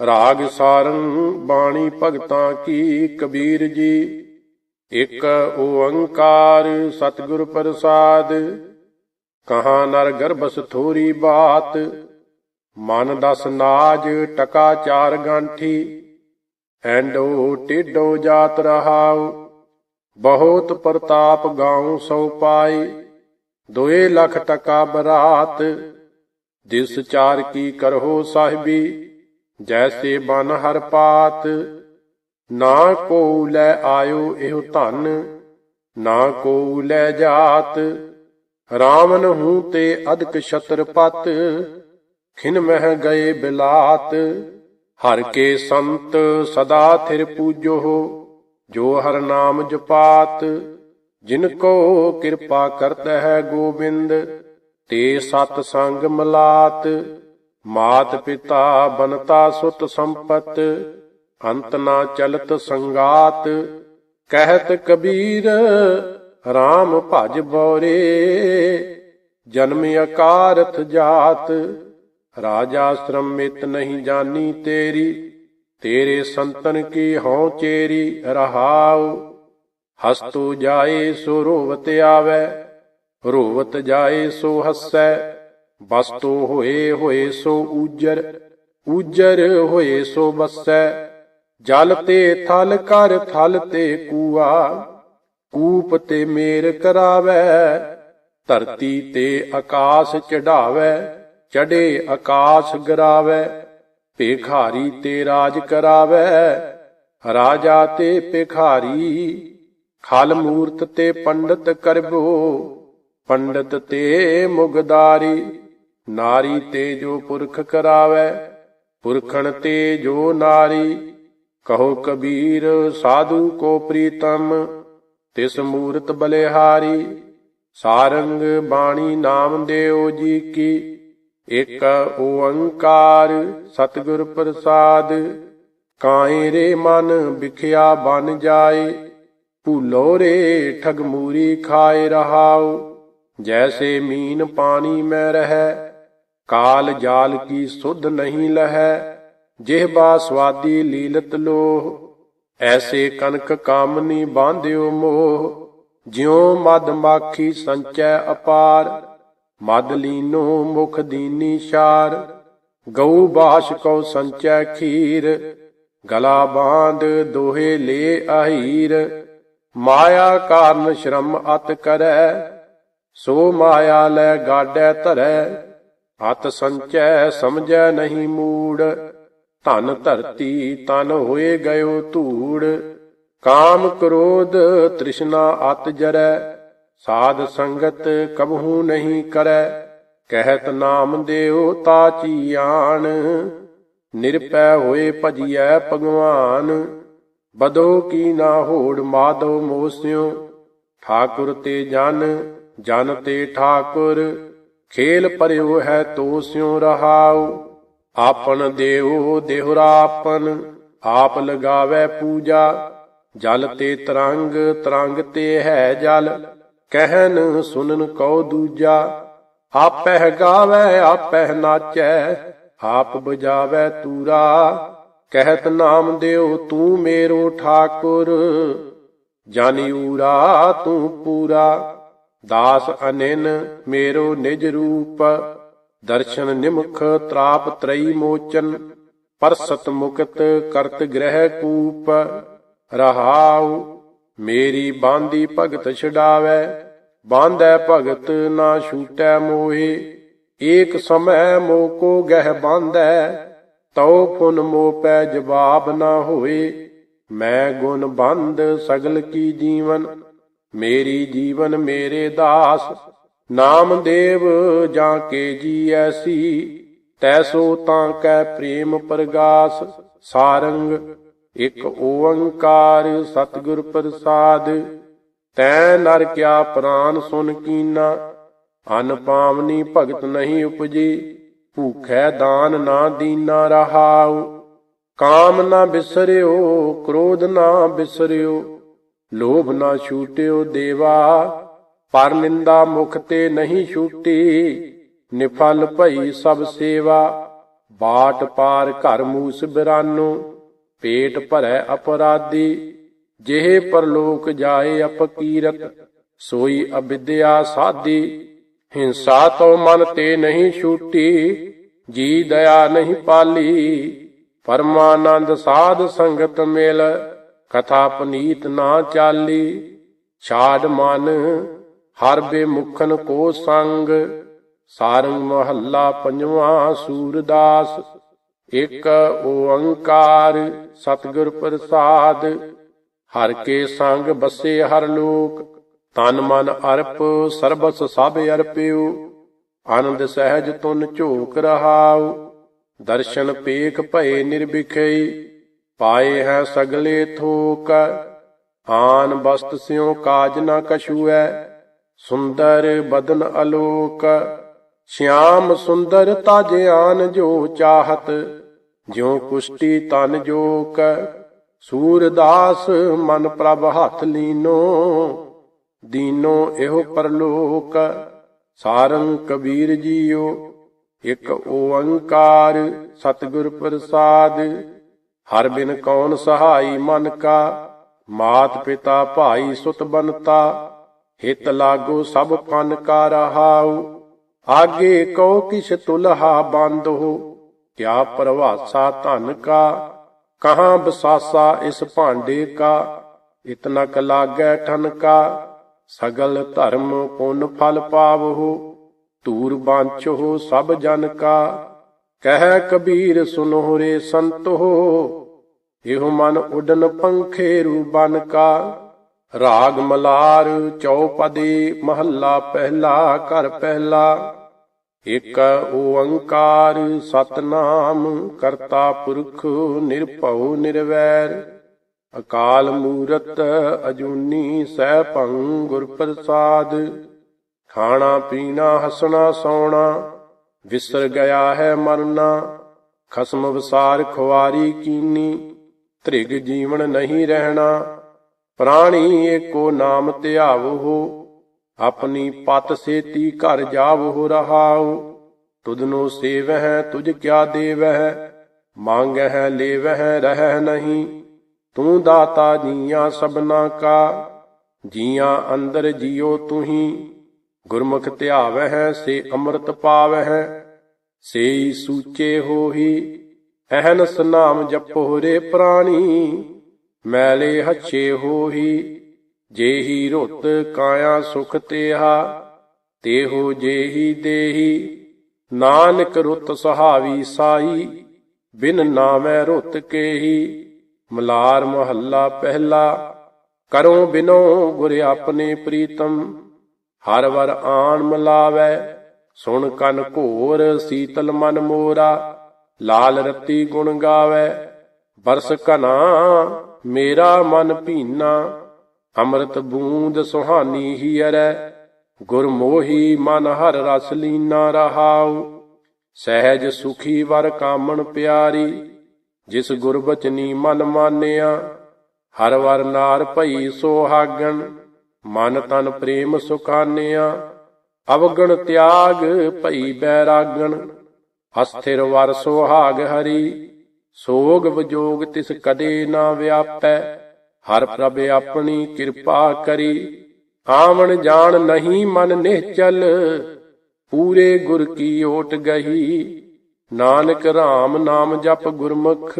ਰਾਗ ਸਾਰੰ ਬਾਣੀ ਭਗਤਾਂ ਕੀ ਕਬੀਰ ਜੀ? ਇਕ ਓੰਕਾਰ ਸਤਿਗੁਰ ਪ੍ਰਸਾਦ, ਕਹਾ ਨਰ ਗਰਭਸ ਥੋਰੀ ਬਾਤ, ਮਨ ਦਸ ਨਾਜ ਟਕਾ ਚਾਰ ਗਾਂਠੀ, ਐਂਡੋ ਟੇਡੋ ਜਾਤ ਰਹਾਉ, ਬਹੁਤ ਪ੍ਰਤਾਪ ਗਾਉ ਸੋ ਪਾਈ ਦੋਏ ਲੱਖ ਟਕਾ ਬਰਾਤ ਦਿਸ ਚਾਰ ਕੀ ਕਰਹੋ ਸਾਹਿਬੀ? ਜੈਸੇ ਬਨ ਹਰ ਪਾਤ, ਨਾ ਕੋ ਲੈ ਆਇਓ ਇਹੋ ਧਨ, ਨਾ ਕੋ ਲੈ ਜਾਤ। ਰਾਮਨ ਹੂੰ ਤੇ ਅਦਕ ਛਤਰਪਤ ਖਿਨ ਮਹਿ ਗਏ ਬਿਲਾਤ। ਹਰ ਕੇ ਸੰਤ ਸਦਾ ਥਿਰ ਪੂਜੋ, ਜੋ ਹਰ ਨਾਮ ਜਪਾਤ। ਜਿਨ ਕੋ ਕਿਰਪਾ ਕਰਤ ਹੈ ਗੋਬਿੰਦ, ਤੇ ਸਤ ਸੰਗ ਮਲਾਤ। ਮਾਤ ਪਿਤਾ ਬਨਤਾ ਸੁਤ ਸੰਪਤ, ਅੰਤ ਨਾ ਚਲਤ ਸੰਗਾਤ, ਕਹਿਤ ਕਬੀਰ RAM ਭਜ ਬੋਰੇ, ਜਨਮ ਅਕਾਰਥ ਜਾਤ ਰਾਜਾ ਸ਼ਰਮ ਮਿਤ ਨਹੀਂ ਜਾਨੀ ਤੇਰੀ, ਤੇਰੇ ਸੰਤਨ ਕੀ ਹਉ ਚੇਰੀ ਰਹਾਉ, ਹਸਤੂ ਜਾਏ ਸੋ ਰੋਵਤ ਆਵੈ, ਰੋਵਤ ਜਾਏ ਸੋ ਹੱਸੈ ਬਸਤੋ ਹੋਏ ਹੋਏ ਸੋ ਉਜਰ ਊਜਰ ਹੋਏ ਸੋ ਬਸੈ। ਜਲ ਤੇ ਥਲ ਕਰ ਥਲ ਤੇ ਕੂਆ, ਕੂਪ ਤੇ ਮੇਰ ਕਰਾਵੈ। ਧਰਤੀ ਤੇ ਆਕਾਸ਼ ਚੜਾਵੈ, ਚੜੇ ਆਕਾਸ਼ ਗਰਾਵੈ। ਭੇਖਾਰੀ ਤੇ ਰਾਜ ਕਰਾਵੈ, ਰਾਜਾ ਤੇ ਭੇਖਾਰੀ। ਖਲ ਮੂਰਤ ਤੇ ਪੰਡਤ ਕਰਬੋ, ਪੰਡਤ ਤੇ ਮੁਗਦਾਰੀ ਨਾਰੀ ਤੇ ਜੋ ਪੁਰਖ ਕਰਾਵੈ, ਪੁਰਖਣ ਤੇ ਜੋ ਨਾਰੀ। ਕਹੋ ਕਬੀਰ, ਸਾਧੂ ਕੋ ਪ੍ਰੀਤਮ, ਤਿਸ ਮੂਰਤ ਬਲਿਹਾਰੀ। ਸਾਰੰਗ ਬਾਣੀ ਨਾਮ ਦੇਓ ਜੀ ਕੀ, ਇਕ ਓੰਕਾਰ ਸਤਿਗੁਰ ਪ੍ਰਸਾਦ। ਕਾਏ ਰੇ ਮਨ ਵਿਖਿਆ ਬਨ ਜਾਏ, ਭੂਲੋ ਰੇ ਠਗ ਮੂਰੀ ਖਾਏ ਰਹਾਉ। ਜੈਸੇ ਮੀਨ ਪਾਣੀ ਮੈਂ ਰਹੈ ਕਾਲ ਜਾਲ ਕੀ ਸੁਧ ਨਹੀਂ ਲਹੈ ਜਿਹਬਾ ਸਵਾਦੀ ਲੀਲਤ ਲੋਹ। ਐਸੇ ਕਨਕ ਕਾਮਨੀ ਬਾਂਧਿਓ ਮੋਹ, ਜਿਉ ਮਦ ਮਾਖੀ ਸੰਚੈ ਅਪਾਰ। ਮਦ ਲੀਨੋ ਮੁਖ ਦੀਨੀ ਸ਼ਾਰ, ਗਊ ਬਾਸ਼ ਕੋ ਸੰਚੈ ਖੀਰ। ਗਲਾ ਬਾਂਧ ਦੋਹੇ ਲੇ ਆਹੀਰ ਮਾਇਆ ਕਾਰਨ ਸ਼ਰਮ ਅਤ ਕਰੈ, ਸੋ ਮਾਇਆ ਲੈ ਗਾਡੈ ਧਰੈ। ਅਤ ਸੰਚੈ ਸਮਝੈ ਨਹੀਂ ਮੂੜ, ਧਨ ਧਰਤੀ ਤਨ ਹੋਏ ਗਇਓ ਧੂੜ। ਕਾਮ ਕ੍ਰੋਧ ਤ੍ਰਿਸ਼ਨਾ ਅਤ ਜਰੈ, ਸਾਧ ਸੰਗਤ ਕਬਹੂ ਨਹੀਂ ਕਰੈ। ਕਹਿਤ ਨਾਮ ਦੇਉ ਤਾਚੀ ਆਣ, ਨਿਰਪੈ ਹੋਏ ਭਜੀਐ ਭਗਵਾਨ। ਬਦੋ ਕੀ ਨਾ ਹੋੜ ਮਾਦੋ ਮੋਸਿਓ, ਠਾਕੁਰ ਤੇ ਜਨ ਜਨ ਤੇ ਠਾਕੁਰ। ਖੇਲ ਪਰਿਓ ਹੈ ਤੋ ਸਿਉ ਰਹਾਉ ਆਪਨ ਦੇਉ ਦੇਹੁਰਾਪਨ, ਆਪ ਲਗਾਵੇ ਪੂਜਾ, ਜਲ ਤੇ ਤਰੰਗ ਤਰੰਗ ਤੇ ਹੈ ਜਲ, ਕਹਿਨ ਸੁਨਨ ਕਉ ਦੂਜਾ, ਆਪਹਿ ਗਾਵੇ, ਆਪਹਿ ਨਾਚੈ, ਆਪ ਬਜਾਵੇ ਤੂਰਾ, ਕਹਿਤ ਨਾਮ ਦਿਓ ਤੂੰ ਮੇਰੋ ਠਾਕੁਰ, ਜਾਨੀ ਊਰਾ ਤੂੰ ਪੂਰਾ। ਦਾਸ ਅਨਿਨ ਮੇਰੋ ਨਿਜ ਰੂਪ, ਦਰਸ਼ਨ ਨਿਮਖ ਤਰਾਪ ਤ੍ਰਈ ਮੋਚਨ ਪਰਸਤ ਮੁਕਤ ਕਰਤ ਗ੍ਰਹਿ ਕੂਪ, ਰਹਾਉ ਮੇਰੀ ਬਾਂਦੀ ਭਗਤ ਛਡਾਵੇ ਬਾਂਧੈ ਭਗਤ ਨਾ ਛੂਟੈ ਮੋਹੇ, ਏਕ ਸਮੈ ਮੋਕੋ ਗਹਿ ਬਾਂਧੈ ਤਉ ਫੁਨ ਮੋ ਪੈ ਜਵਾਬ ਨਾ ਹੋਏ, ਮੈਂ ਗੁਣ ਬੰਦ ਸਗਲ ਕੀ ਜੀਵਨ। ਮੇਰੀ ਜੀਵਨ ਮੇਰੇ ਦਾਸ, ਨਾਮ ਦੇਵ ਜਾਂ ਕੇ ਜੀ ਐਸੀ ਤੈਸੋ ਤਾਂ ਕੈ ਪ੍ਰੇਮ ਪ੍ਰਗਾਸ, ਸਾਰੰਗ ਇਕ ਓੰਕਾਰ ਸਤਿਗੁਰ ਪ੍ਰਸਾਦ, ਤੈ ਨਰ ਕਿਆ ਪ੍ਰਾਨ ਸੁਨ ਕੀਨਾ, ਅਨ ਪਾਵਨੀ ਭਗਤ ਨਹੀਂ ਉਪਜੀ, ਭੂਖੈ ਦਾਨ ਨਾ ਦੀਨਾ ਰਹਾਉ, ਕਾਮ ਨਾ ਬਿਸਰਿਓ, ਕ੍ਰੋਧ ਨਾ ਬਿਸਰਿਓ ਲੋਭ ਨਾ ਛੂਟਿਓ ਦੇਵਾ, ਪਰ ਨਿੰਦਾ ਮੁਖ ਤੇ ਨਹੀਂ ਛੂਟੀ। ਨਿਫਲ ਭਈ ਸਭ ਸੇਵਾ, ਬਾਟ ਪਾਰ ਘਰ ਮੂਸ ਬਿਰਾਨੋ, ਪੇਟ ਭਰੈ ਅਪਰਾਧੀ। ਜਿਹੇ ਪਰਲੋਕ ਜਾਏ ਅਪਕੀਰਤ ਸੋਈ ਅਬਿਦਿਆ ਸਾਧੀ। ਹਿੰਸਾ ਤੋਂ ਮਨ ਤੇ ਨਹੀਂ ਛੂਟੀ, ਜੀ ਦਇਆ ਨਹੀਂ ਪਾਲੀ। ਪਰਮਾਨੰਦ ਸਾਧ ਸੰਗਤ ਮਿਲ ਕਥਾ ਪਨੀਤ ਨਾ ਚਾਲੀ ਛਾੜ ਮਨ, ਹਰ ਬੇਮੁਖਨ ਕੋ ਸੰਗ, ਸਾਰੰਗ ਮਹੱਲਾ ਪੰਜਵਾਂ ਸੂਰਦਾਸ, ਇੱਕ ਓੰਕਾਰ ਸਤਿਗੁਰ ਪ੍ਰਸਾਦ, ਹਰ ਕੇ ਸੰਗ ਬਸੇ ਹਰ ਲੋਕ, ਤਨ ਮਨ ਅਰਪ ਸਰਬਸ ਸਭ ਅਰਪਿਉ, ਆਨੰਦ ਸਹਿਜ ਤੁਨ ਝੋਕ ਰਹਾਉ, ਦਰਸ਼ਨ ਪੇਖ ਭਏ ਨਿਰਭਿਖਈ ਪਾਏ ਹੈ ਸਗਲੇ ਥੋਕ, ਆਨ ਬਸਤ ਸਿਉ ਕਾਜ ਨਾ ਕਛੂਐ, ਸੁੰਦਰ ਬਦਨ ਅਲੋਕ। ਸ਼ਿਆਮ ਸੁੰਦਰ ਤਜ ਆਨ ਜੋ ਚਾਹਤ, ਜਿਉ ਕੁਸ਼ਟੀ ਤਨ ਜੋਕ। ਸੂਰਦਾਸ ਮਨ ਪ੍ਰਭ ਹੱਥ ਲੀਨੋ, ਦੀਨੋ ਇਹੋ ਪਰਲੋਕ। ਸਾਰੰ ਕਬੀਰ ਜੀਓ, ਇੱਕ ਓੰਕਾਰ ਸਤਿਗੁਰ ਪ੍ਰਸਾਦ। ਹਰ ਬਿਨ ਕੌਣ ਸਹਾਈ ਮਨ ਕਾ, ਮਾਤ ਪਿਤਾ ਭਾਈ ਸੁਤ ਬਨਤਾ ਹਿਤ ਲਾਗੋ ਸਭ ਫਨ ਕਾ ਰਹਾਉ। ਆਗੇ ਕਉ ਕਿਛ ਤੁਲਹਾ ਬੰਦ ਹੋ, ਕਿਆ ਪ੍ਰਵਾਸਾ ਧਨ ਕਾ, ਕਹਾਂ ਬਸਾਸਾ ਇਸ ਭਾਂਡੇ ਕਾ, ਇਤਨਾ ਕ ਲਾਗੈ ਠਨ ਕਾ, ਸਗਲ ਧਰਮ ਪੁੰਨ ਫਲ ਪਾਵਹੁ ਧੂਰ ਬਾਂਚੋ ਸਭ ਜਨ ਕਾ। ਕਹਿ ਕਬੀਰ ਸੁਨੋ ਰੇ ਸੰਤੋ, ਇਹੋ ਮਨ ਉਡਨ ਪੰਖੇ ਰੂਬਨ ਕਾ। ਰਾਗ ਮਲਾਰ ਚੌਪਦੀ ਮਹੱਲਾ ਪਹਿਲਾ, ਘਰ ਪਹਿਲਾ। ਇਕ ਓੰਕਾਰ ਸਤਨਾਮ ਕਰਤਾ ਪੁਰਖ ਨਿਰਭਉ ਨਿਰਵੈਰ। ਅਕਾਲ ਮੂਰਤ ਅਜੂਨੀ ਸੈਭੰ ਗੁਰ ਪ੍ਰਸਾਦ ਖਾਣਾ ਪੀਣਾ ਹਸਣਾ ਸੌਣਾ ਵਿਸਰ ਗਿਆ ਹੈ ਮਰਨਾ, ਖਸਮ ਵਿਸਾਰ ਖੁਆਰੀ ਕੀਨੀ, ਧ੍ਰਿਗ ਜੀਵਨ ਨਹੀਂ ਰਹਿਣਾ, ਪ੍ਰਾਣੀ ਏਕੋ ਨਾਮ ਧਿਆਵੋ ਆਪਣੀ ਪਤ ਸੇਤੀ ਘਰ ਜਾਵੋ ਰਹਾਉ ਤੁਧਨੋ ਸੇਵਹਿ, ਤੁਝ ਕਿਆ ਦੇਵਹਿ, ਮੰਗਹਿ, ਲੇਵਹਿ ਰਹਿ ਨਹੀਂ, ਤੂੰ ਦਾਤਾ ਜੀਆਂ ਸਭਨਾ ਕਾ, ਜੀਆਂ ਅੰਦਰ ਜਿਉ ਤੁਹੀ ਗੁਰਮੁਖ ਧਿਆਵਹਿ ਸੇ ਅੰਮ੍ਰਿਤ ਪਾਵਹਿ ਸੇਈ ਸੂਚੇ ਹੋਹੀ ਅਹਨਸ ਸਨਾਮ ਜਪੋ ਰੇ ਪ੍ਰਾਣੀ, ਮੈਲੇ ਹੱਛੇ ਹੋਹੀ, ਜੇਹੀ ਰੁੱਤ ਕਾਇਆ ਸੁਖ ਤੇਹਾ, ਤੇਹੋ ਜੇਹੀ ਦੇਹੀ, ਨਾਨਕ ਰੁੱਤ ਸੁਹਾਵੀ ਸਾਈ, ਬਿਨ ਨਾਮੈ ਰੁੱਤ ਕੇਹੀ, ਮਲਾਰ ਮਹੱਲਾ ਪਹਿਲਾ, ਕਰੋ ਬਿਨੋ ਗੁਰ ਆਪਣੇ ਪ੍ਰੀਤਮ ਹਰ ਵਰ ਆਣ ਮਲਾਵੈ, ਸੁਣ ਕਨ ਘੋਰ ਸੀਤਲ ਮਨ ਮੋਰਾ, ਲਾਲ ਰਤੀ ਗੁਣ ਗਾਵੈ ਬਰਸ ਕਨਾ ਮੇਰਾ ਮਨ ਭੀਨਾ, ਅੰਮ੍ਰਿਤ ਬੂੰਦ ਸੁਹਾਨੀ ਹੀ ਅਰੈ, ਗੁਰ ਮੋਹੀ ਮਨ ਹਰ ਰਸ ਲੀਨਾ ਰਹਾਉ, ਸਹਿਜ ਸੁਖੀ ਵਰ ਕਾਮਣ ਪਿਆਰੀ, ਜਿਸ ਗੁਰਬਚਨੀ ਮਨ ਮਾਨਿਆ, ਹਰ ਵਰ ਨਾਰ ਭਈ ਸੋਹਾਗਣ ਮਨ ਤਨ ਪ੍ਰੇਮ ਸੁਖਾਨਿਆ ਅਵਗਣ ਤਿਆਗ ਭਈ ਬੈਰਾਗਣ, ਅਸਥਿਰ ਵਰ ਸੁਹਾਗ ਹਰੀ, ਸੋਗ ਵਿਜੋਗ ਤਿਸ ਕਦੇ ਨਾ ਵਿਆਪੈ, ਹਰ ਪ੍ਰਭ ਆਪਣੀ ਕਿਰਪਾ ਕਰੀ। ਆਵਣ ਜਾਣ ਨਹੀਂ ਮਨ ਨਿਹਚਲ, ਪੂਰੇ ਗੁਰ ਕੀ ਓਟ ਗਹੀ। ਨਾਨਕ RAM ਨਾਮ ਜਪ ਗੁਰਮੁਖ,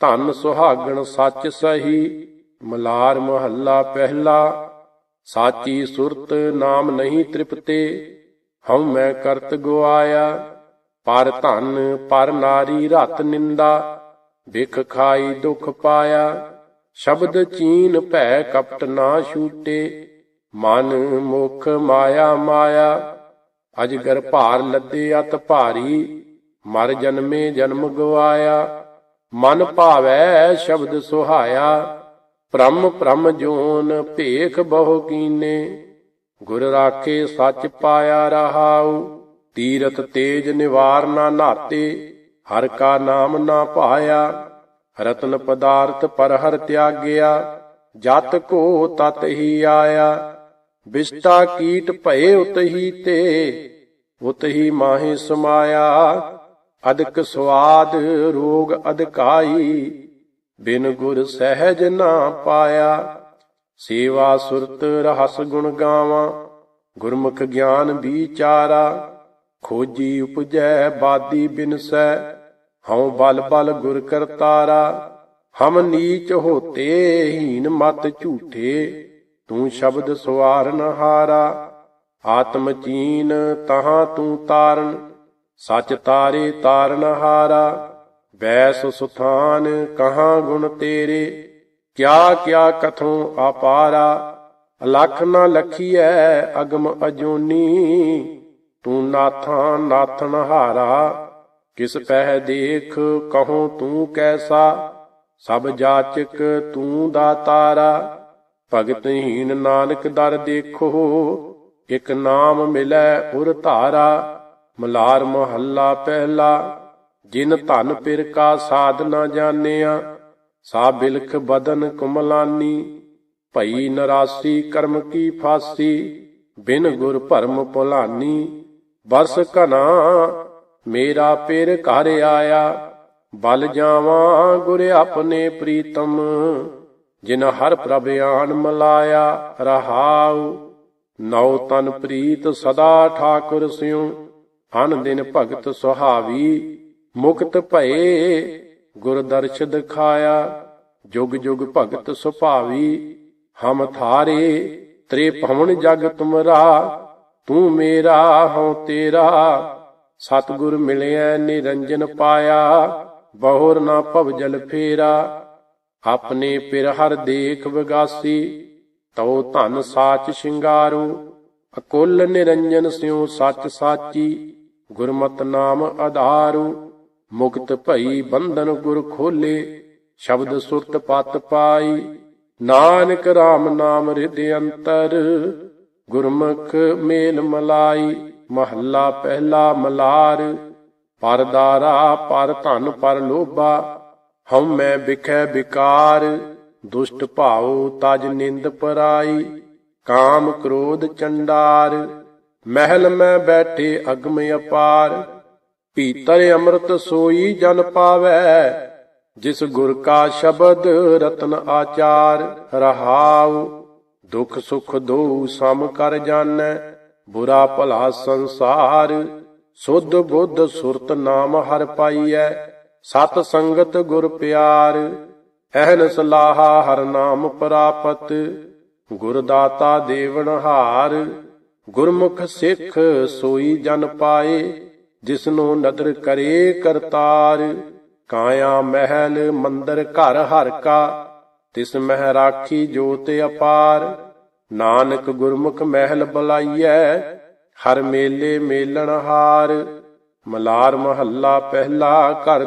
ਧਨ ਸੁਹਾਗਣ ਸੱਚ ਸਹੀ। ਮਲਾਰ ਮਹੱਲਾ ਪਹਿਲਾ, ਸਾਚੀ ਸੁਰਤ ਨਾਮ ਨਹੀਂ ਤ੍ਰਿਪਤੇ, ਹਉ ਮੈਂ ਕਰਤ ਗਵਾਇਆ ਪਰ ਧਨ, ਪਰ ਨਾਰੀ ਰਤ ਨਿੰਦਾ ਵਿਖ ਖਾਈ ਦੁਖ ਪਾਇਆ, ਸ਼ਬਦ ਚੀਨ ਭੈ ਕਪਟ ਨਾ ਛੂਟੇ, ਮਨ ਮੁਖ ਮਾਇਆ ਮਾਇਆ ਅਜਗਰ ਭਾਰ ਲੱਦੇ ਅਤ ਭਾਰੀ, ਮਰ ਜਨਮੇ ਜਨਮ ਗਵਾਇਆ, ਮਨ ਭਾਵੈ ਸ਼ਬਦ ਸੁਹਾਇਆ ਭ੍ਰਮ ਭ੍ਰਮ ਜੋਨ ਭੇਖ ਬਹੁ ਕੀਨੇ, ਗੁਰ ਰਾਖੇ ਸੱਚ ਪਾਇਆ ਰਹਾਉ ਤੀਰਤ ਤੇਜ ਨਿਵਾਰ ਨਾ ਨਾਤੇ, ਹਰ ਕਾ ਨਾਮ ਨਾ ਪਾਇਆ, ਰਤਨ ਪਦਾਰਥ ਪਰ ਹਰ ਤਿਆਗਿਆ, ਜਤ ਕੋ ਤਤ ਹੀ ਆਇਆ ਵਿਸ਼ਟਾ ਕੀਟ ਭਏ ਉਤਹੀ ਤੇ ਉਤਹੀ ਮਾਹੇ ਸਮਾਇਆ, ਅਦਕ ਸਵਾਦ ਰੋਗ ਅਦਕਾਈ ਬਿਨ ਗੁਰ ਸਹਿਜ ਨਾ ਪਾਇਆ। ਸੇਵਾ ਸੁਰਤ ਰਹਸ ਗੁਣ ਗਾਵਾਂ, ਗੁਰਮੁਖ ਗਿਆਨ ਵਿਚਾਰਾ। ਖੋਜੀ ਉਪਜੈ ਬਾਦੀ ਬਿਨਸੈ ਹਉ ਬਲ ਬਲ ਗੁਰ ਕਰਤਾਰਾ ਹਮ ਨੀਚ ਹੋਤੇ, ਹੀਨ ਮਤ ਝੂਠੇ, ਤੂੰ ਸ਼ਬਦ ਸਵਾਰਨ ਹਾਰਾ। ਆਤਮ ਚੀਨ ਤਹਾਂ ਤੂੰ ਤਾਰਨ, ਸਚ ਤਾਰੇ ਤਾਰਨ ਹਾਰਾ। ਵੈਸ ਸੁਥਾਨ ਕਹਾਂ ਗੁਣ ਤੇਰੇ, ਕਿਆ ਕਿਆ ਕਥੋਂ ਆਪਾਰਾ ਅਲਖ ਨਾ ਲਖੀਐ ਅਗਮ ਅਜੋਨੀ, ਤੂੰ ਨਾਥਾਂ ਨਾਥਨ ਹਾਰਾ, ਕਿਸ ਪਹਿ ਦੇਖ ਕਹੋ ਤੂੰ ਕੈਸਾ, ਸਭ ਜਾਚਕ ਤੂੰ ਦਾਤਾਰਾ ਭਗਤਹੀਨ ਨਾਨਕ ਦਰ ਦੇਖੋ, ਇਕ ਨਾਮ ਮਿਲੈ ਉਰ ਧਾਰਾ, ਮਲਾਰ ਮਹੱਲਾ ਪਹਿਲਾ ਜਿਨ ਧਨ ਪਿਰ ਕਾ ਸਾਧ ਨਾ ਜਾਣਿਆ ਸਾ ਬਿਲਖ ਬਦਨ ਕੁਮਲਾਨੀ। ਭਈ ਨਰਾਸੀ ਕਰਮ ਕੀ ਫਾਸੀ, ਬਿਨ ਗੁਰ ਭਰਮ ਭੁਲਾਨੀ। ਬਰਸ ਘਨਾ ਮੇਰਾ ਪਿਰ ਘਰ ਆਇਆ, ਬਲ ਜਾਵਾਂ ਗੁਰ ਆਪਣੇ ਪ੍ਰੀਤਮ। ਜਿਨ ਹਰ ਪ੍ਰਭ ਆਨ ਮਲਾਇਆ, ਰਹਾਉ। ਨੌ ਤਨ ਪ੍ਰੀਤ ਸਦਾ ਠਾਕੁਰ ਸਿਉ ਹਨ ਦਿਨ ਭਗਤ ਸੁਹਾਵੀ। ਮੁਕਤ ਭਏ, ਗੁਰ ਦਰਸ਼ ਦਿਖਾਇਆ ਜੁਗ ਜੁਗ ਭਗਤ ਸੁਭਾਵੀ, ਹਮ ਥਾਰੇ, ਤ੍ਰੇ ਭਵਨ ਜਗ ਤੁਮਰਾ, ਤੂੰ ਮੇਰਾ, ਹਉ ਤੇਰਾ, ਸਤਿਗੁਰ ਮਿਲਿਆ ਨਿਰੰਜਨ ਪਾਇਆ, ਬਹੁਰ ਨਾ ਭਵ ਜਲ ਫੇਰਾ ਆਪਣੇ ਪਿਰ ਹਰ ਦੇਖ ਵਿਗਾਸੀ, ਤਉ ਧਨ ਸਾਚ ਸ਼ਿੰਗਾਰੂ, ਅਕੁੱਲ ਨਿਰੰਜਨ ਸਿਉ ਸੱਚ ਸਾਚੀ, ਗੁਰਮਤਿ ਨਾਮ ਆਧਾਰੂ ਮੁਕਤ ਭਈ ਬੰਧਨ ਗੁਰ ਖੋਲੇ, ਸ਼ਬਦ ਸੁਰਤ ਪਤ ਪਾਈ। ਨਾਨਕ RAM ਨਾਮ ਹਿਰਦੇ ਅੰਤਰ, ਗੁਰਮੁਖ ਮੇਲ ਮਲਾਈ। ਮਹੱਲਾ ਪਹਿਲਾ ਮਲਾਰ ਪਰਦਾਰਾ ਪਰ ਧਨ ਪਰ ਲੋਭਾ। ਹਉ ਮੈਂ ਵਿਖੈ ਵਿਕਾਰ, ਦੁਸ਼ਟ ਭਾਉ ਤਜ ਨਿੰਦ ਪਰਾਈ। ਕਾਮ ਕ੍ਰੋਧ ਚੰਡਾਰ, ਮਹਿਲ ਮੈਂ ਬੈਠੇ ਅਗਮ ਅਪਾਰ। ਭੀਤਰ ਅੰਮ੍ਰਿਤ ਸੋਈ ਜਨ ਪਾਵੈ, ਜਿਸ ਗੁਰ ਕਾ ਸ਼ਬਦ ਰਤਨ ਆਚਾਰ ਰਹਾਉ, ਦੁਖ ਸੁਖ ਦੋ ਸਮ ਕਰ ਜਾਣੈ, ਬੁਰਾ ਭਲਾ ਸੰਸਾਰ, ਸੁਧ ਬੁੱਧ ਸੁਰਤ ਨਾਮ ਹਰ ਪਾਈਐ, ਸਤ ਸੰਗਤ ਗੁਰ ਪਿਆਰ ਅਹਨ ਸਲਾਹਾ ਹਰ ਨਾਮ ਪ੍ਰਾਪਤ, ਗੁਰ ਦਾਤਾ ਦੇਵਨ ਹਾਰ, ਗੁਰਮੁਖ ਸਿੱਖ ਸੋਈ ਜਨ ਪਾਏ ਜਿਸਨੂੰ ਨਦਰ ਕਰੇ ਕਰਤਾਰ, ਕਾਇਆ ਮਹਿਲ ਮੰਦਰ ਘਰ ਹਰ ਕਾ, ਤਿਸ ਮਹਿ ਰਾਖੀ ਜੋਤ ਅਪਾਰ। ਨਾਨਕ ਗੁਰਮੁਖ ਮਹਿਲ ਬੁਲਾਈਐ, ਹਰ ਮੇਲੇ ਮੇਲਣ ਹਾਰ। ਮਲਾਰ ਮਹੱਲਾ ਪਹਿਲਾ ਘਰ